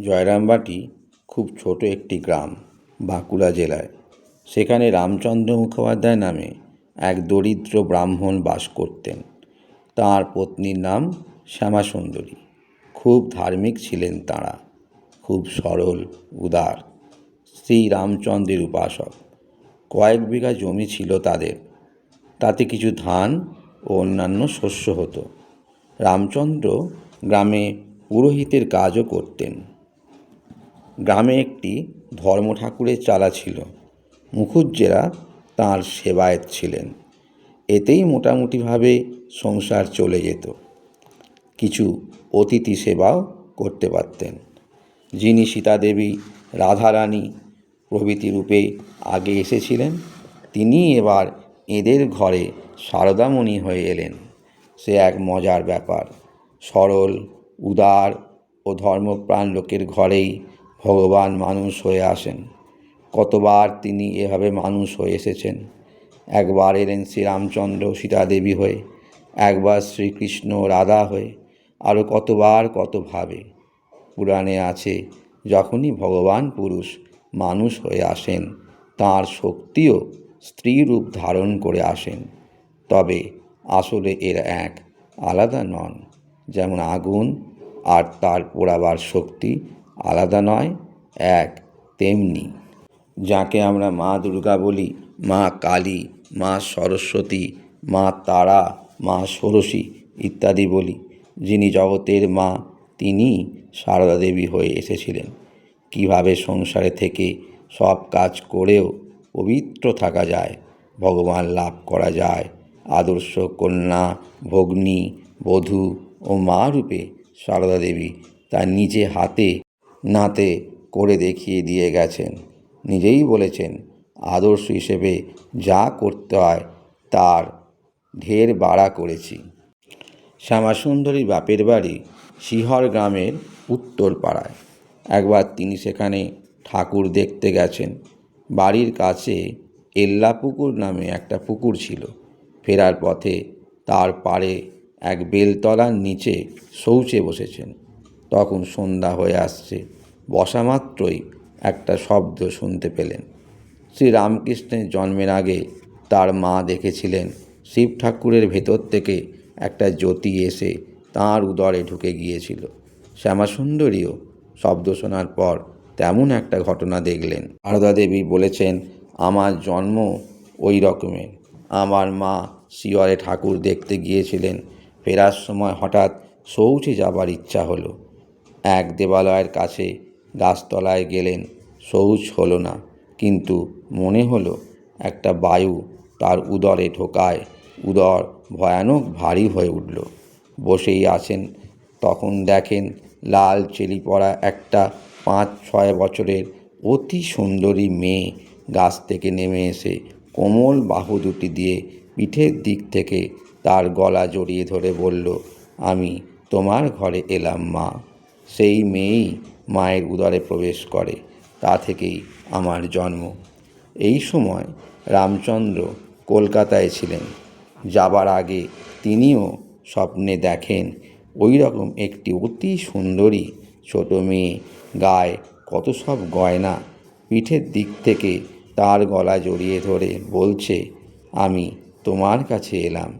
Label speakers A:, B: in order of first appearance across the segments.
A: জয়রামবাটি খুব ছোট একটি গ্রাম, বাঁকুড়া জেলায়। সেখানে রামচন্দ্র মুখোপাধ্যায় নামে এক দরিদ্র ব্রাহ্মণ বাস করতেন। তাঁর পত্নীর নাম শ্যামাসুন্দরী। খুব ধার্মিক ছিলেন তাঁরা। খুব সরল, উদার শ্রী রামচন্দ্রের উপাসক। কয়েক বিঘা জমি ছিল তাদের। তাতে কিছু ধান ও অন্যান্য শস্য হতো। রামচন্দ্র গ্রামে পুরোহিতের কাজও করতেন। গ্রামে একটি ধর্ম ঠাকুরের চালা ছিল। মুখুজ্জেরা তাঁর সেবায়েত ছিলেন। এতেই মোটামুটিভাবে সংসার চলে যেত। কিছু অতিথি সেবাও করতে পারতেন। যিনি সীতাদেবী, রাধারানী প্রভৃতি রূপে আগে এসেছিলেন, তিনি এবার এদের ঘরে সারদামণি হয়ে এলেন। সে এক মজার ব্যাপার। সরল, উদার ও ধর্মপ্রাণ লোকের ঘরেই ভগবান মানুষ হয়ে আসেন। কতবার তিনি এভাবে মানুষ হয়ে এসেছেন। একবার এলেন শ্রীরামচন্দ্র সীতাদেবী হয়ে, একবার শ্রীকৃষ্ণ রাধা হয়ে আরও কতবার কতভাবে পুরাণে আছে, যখনই ভগবান পুরুষ মানুষ হয়ে আসেন, তাঁর শক্তিও স্ত্রী রূপ ধারণ করে আসেন। তবে আসলে এরা এক আলাদা নন, যেমন আগুন আর তার পোড়াবার শক্তি আলাদা নয়, এক তেমনি। যাকে আমরা মা দুর্গা বলি, মা কালী, মা সরস্বতী, মা তারা, মা ষোড়শী ইত্যাদি বলি। যিনি জগতের মা, তিনি সারদা দেবী হয়ে এসেছিলেন। কীভাবে সংসারে থেকে সব কাজ করেও পবিত্র থাকা যায়, ভগবান লাভ করা যায়, আদর্শ কন্যা, ভগ্নী, বধূ ও মা রূপে সারদা দেবী তার নিজে হাতে নাতে করে দেখিয়ে দিয়ে গেছেন। নিজেই বলেছেন, আদর্শ হিসেবে যা করতে হয় তার ঢের বাড়া করেছি। শ্যামাসুন্দরী বাপের বাড়ি শিহর গ্রামের উত্তর পাড়ায় একবার তিনি সেখানে ঠাকুর দেখতে গেছেন। বাড়ির কাছে এল্লা পুকুর নামে একটা পুকুর ছিল। ফেরার পথে তার পাড়ে এক বেলতলার নিচে শৌচে বসেছেন। তখন সন্ধ্যা হয়ে আসছে। বসা মাত্রই একটা শব্দ শুনতে পেলেন। শ্রী রামকৃষ্ণের জন্মের আগে তার মা দেখেছিলেন শিব ঠাকুরের ভেতর থেকে একটা জ্যোতি এসে তাঁর উদরে ঢুকে গিয়েছিল। শ্যামাসুন্দরীও শব্দ শোনার পর তেমন একটা ঘটনা দেখলেন। সারদা দেবী বলেছেন, আমার জন্ম ওই রকমের। আমার মা শিয়রে ঠাকুর দেখতে গিয়েছিলেন। ফেরার সময় হঠাৎ শৌচে যাবার ইচ্ছা হলো। এক দেবালয়ের কাছে গাছতলায় গেলেন। শৌচ হলো না, কিন্তু মনে হলো একটা বায়ু তার উদরে ঢোকায়। উদর ভয়ানক ভারী হয়ে উঠল। বসেই আছেন, তখন দেখেন লাল চেলি পরা একটা পাঁচ ছয় বছরের অতি সুন্দরী মেয়ে গাছ থেকে নেমে এসে কোমল বাহু দুটি দিয়ে পিঠের দিক থেকে তার গলা জড়িয়ে ধরে বলল, আমি তোমার ঘরে এলাম মা। সেই মেয়েই মায়ের উদরে প্রবেশ করে, তা থেকেই আমার জন্ম। এই সময় রামচন্দ্র কলকাতায় ছিলেন। যাবার আগে তিনিও স্বপ্নে দেখেন ওই রকম একটি অতি সুন্দরী ছোট মেয়ে, গায়ে কত সব গয়না, পিঠের দিক থেকে তার গলা জড়িয়ে ধরে বলছে, আমি তোমার কাছে এলাম।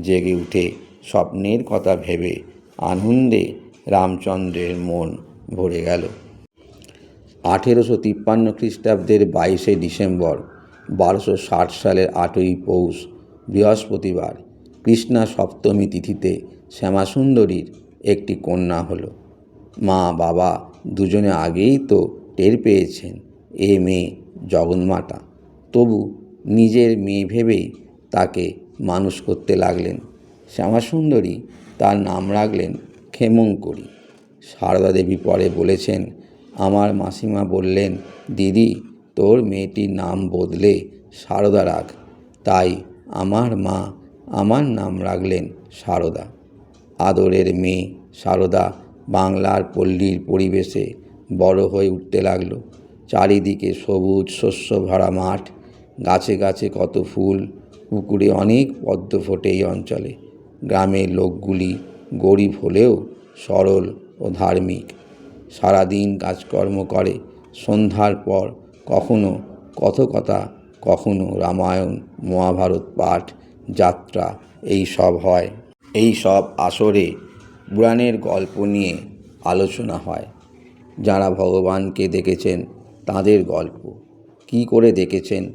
A: জেগে উঠে স্বপ্নের কথা ভেবে আনন্দে রামচন্দ্রের মন ভরে গেল। আঠেরোশো তিপ্পান্ন খ্রিস্টাব্দের বাইশে ডিসেম্বর, বারোশো ষাট সালের আটই পৌষ, বৃহস্পতিবার কৃষ্ণা সপ্তমী তিথিতে শ্যামাসুন্দরীর একটি কন্যা হলো। মা, বাবা দুজনে আগেই তো টের পেয়েছেন এ মেয়ে জগন্মাতা। তবু নিজের মেয়ে ভেবেই তাকে মানুষ করতে লাগলেন। শ্যামাসুন্দরী তার নাম রাখলেন ক্ষেমঙ্করী সারদা দেবী পরে বলেছেন, আমার মাসিমা বললেন, দিদি, তোর মেয়েটির নাম বদলে সারদা রাখ। তাই আমার মা আমার নাম রাখলেন সারদা। আদরের মেয়ে সারদা বাংলার পল্লীর পরিবেশে বড় হয়ে উঠতে লাগল। চারিদিকে সবুজ শস্য ভরা মাঠ, গাছে গাছে কত ফুল, পুকুরে অনেক পদ্ম ফোটে এই অঞ্চলে। গ্রামের লোকগুলি গরিব হলেও সরল ও ধার্মিক। সারাদিন কাজকর্ম করে, সন্ধ্যার পর কখনো কথকতা, কখনো রামায়ণ, মহাভারত পাঠ, যাত্রা, এই সব হয়। এই সব আসরে পুরাণের গল্প নিয়ে আলোচনা হয়। যারা ভগবানকে দেখেছেন তাদের গল্প। কী করে দেখেছেন,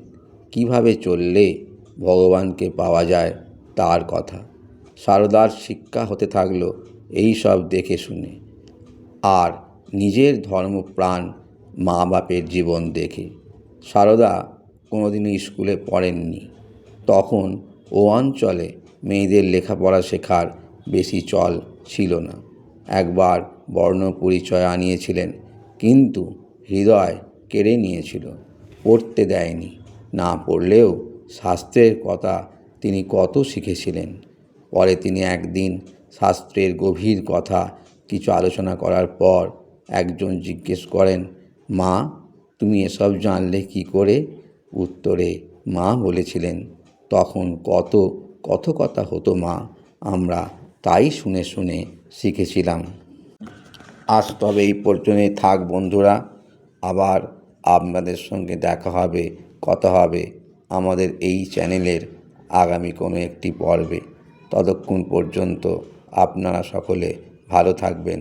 A: কীভাবে চললে ভগবানকে পাওয়া যায় তার কথা। সারদার শিক্ষা হতে থাকল এই সব দেখে শুনে। আর নিজের ধর্মপ্রাণ মা বাপের জীবন দেখে। সারদা কোনোদিনও স্কুলে পড়েননি। তখন ও অঞ্চলে মেয়েদের লেখাপড়া শেখার বেশি চল ছিল না। একবার বর্ণ পরিচয় আনিয়েছিলেন, কিন্তু হৃদয় কেড়ে নিয়েছিল। পড়তে দেয়নি। না পড়লেও শাস্ত্রের কথা তিনি কত শিখেছিলেন। পরে তিনি একদিন শাস্ত্রের গভীর কথা কিছু আলোচনা করার পর একজন জিজ্ঞেস করেন, মা, তুমি এসব জানলে কি করে? উত্তরে, মা বলেছিলেন, তখন কত কত কথা হতো মা, আমরা তাই শুনে শুনে শিখেছিলাম। আজ তবে এই পর্যন্তই থাক বন্ধুরা, আবার আপনাদের সঙ্গে দেখা হবে, কথা হবে আমাদের এই চ্যানেলের আগামী কোনো একটি পর্বে। ততক্ষণ পর্যন্ত আপনারা সকলে ভালো থাকবেন।